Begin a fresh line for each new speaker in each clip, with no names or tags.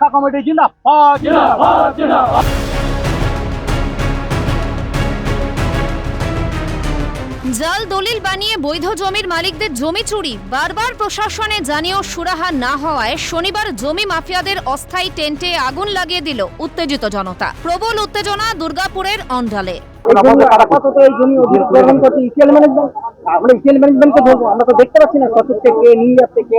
রক্ষা কমিটি জিন্দাবাদ
জাল দলিল বানিয়ে বৈধ জমির মালিকদের জমি চুরি। বারবার প্রশাসনে জানিয়েও সুরাহা না হওয়ায় শনিবার জমি মাফিয়াদের অস্থায়ী টেন্টে আগুন লাগিয়ে দিল উত্তেজিত জনতা। প্রবল উত্তেজনা দুর্গাপুরের অন্ডালে
আপাতত এই জমি অধিগ্রহণ করছে। ইসিএল ম্যানেজমেন্ট আমরা ইসিএল ম্যানেজমেন্টকে ধরবো। আমরা তো দেখতে পাচ্ছি না সচুরকে কে নিয়ে যাচ্ছে কে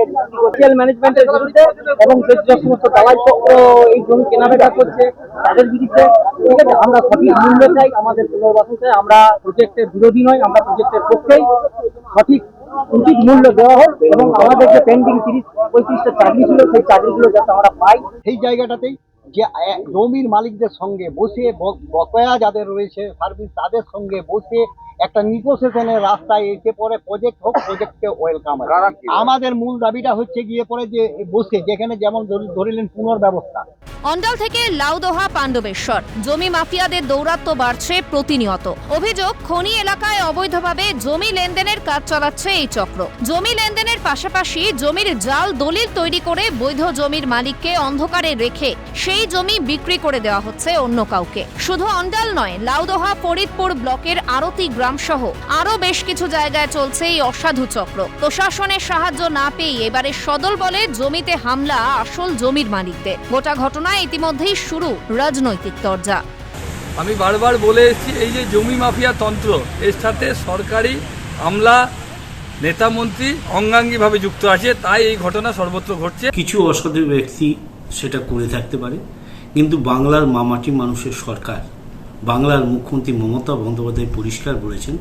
ইসিএল ম্যানেজমেন্টের বিরুদ্ধে এবং যে যে সমস্ত দালাই চক্র এই জমি কেনাবেচা করছে তাদের বিরুদ্ধে। ঠিক আছে আমরা সঠিক মূল্য চাই আমাদের পুনর্বাসন চাই। আমরা প্রজেক্টের বিরোধী নয় আমরা প্রজেক্টের পক্ষেই। সঠিক উচিত মূল্য দেওয়া হোক এবং আমাদের যে পেন্ডিং তিরিশ পঁয়ত্রিশটা চাকরি ছিল সেই চাকরিগুলো যাতে আমরা পাই।
সেই জায়গাটাতেই যে জমির মালিকদের সঙ্গে বসে বকয়া যাদের রয়েছে সার্ভিস তাদের সঙ্গে বসে একটা নিগোসিয়েশনের রাস্তায় এসে পরে প্রজেক্ট হোক প্রজেক্টকে ওয়েলকাম আমাদের মূল দাবিটা হচ্ছে গিয়ে পরে যে বসে যেখানে যেমন ধরি- ধরিলেন পুনর্ব্যবস্থা।
অন্ডাল থেকে লাউদোহা পাণ্ডবেশ্বর। জমি মাফিয়াদের দৌরাত্ম্য বাড়ছে প্রতিনিয়ত। অভিযোগ, খনি এলাকায় অবৈধভাবে জমি লেনদেনের কাজ চালাচ্ছে এই চক্র। জমি লেনদেনের পাশাপাশি জমির জাল দলিল তৈরি করে বৈধ জমির মালিককে অন্ধকারে রেখে সেই জমি বিক্রি করে দেওয়া হচ্ছে অন্য কাউকে। শুধু অন্ডাল নয়, লাউদোহা ফরিদপুর ব্লকের আরতি গ্রাম সহ আরও বেশ কিছু জায়গায় চলছে এই অসাধু চক্র। প্রশাসনের সাহায্য না পেয়ে এবারে সদল বলে জমিতে হামলা আসল জমির মালিকদের। গোটা ঘটনায় ইতিমধ্যেই শুরু রাজনৈতিক তরজা।
আমি বারবার বলে এসেছি এই যে জমি মাফিয়া তন্ত্র এর সাথে সরকারি আমলা নেতা মন্ত্রী অঙ্গাঙ্গিভাবে যুক্ত আছে তাই এই ঘটনা সর্বত্র ঘটছে।
কিছু অসাধু ব্যক্তি সেটা করে থাকতে পারে কিন্তু বাংলার মামাটি মানুষের সরকার। বাংলার মুখ্যমন্ত্রী মমতা বন্দ্যোপাধ্যায় পরিষ্কার বলেছেন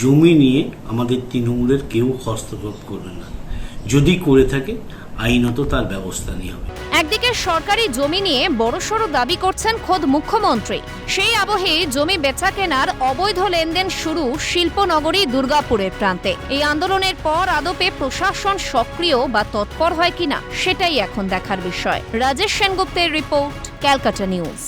জমি নিয়ে আমাদের তৃণমূলের কেউ হস্তক্ষেপ করবে না। যদি করে থাকে আইনত তার ব্যবস্থা নেওয়া হবে।
একদিকে সরকারি জমি নিয়ে বড়সড় দাবি করছেন খোদ মুখ্যমন্ত্রী। সেই আবহে জমি বেচা কেনার অবৈধ লেনদেন শুরু শিল্পনগরী দুর্গাপুরের প্রান্তে। এই আন্দোলনের পর আদপে প্রশাসন সক্রিয় বা তৎপর হয় কিনা, সেটাই এখন দেখার বিষয়। রাজেশ সেনগুপ্তের রিপোর্ট, ক্যালকাটা নিউজ।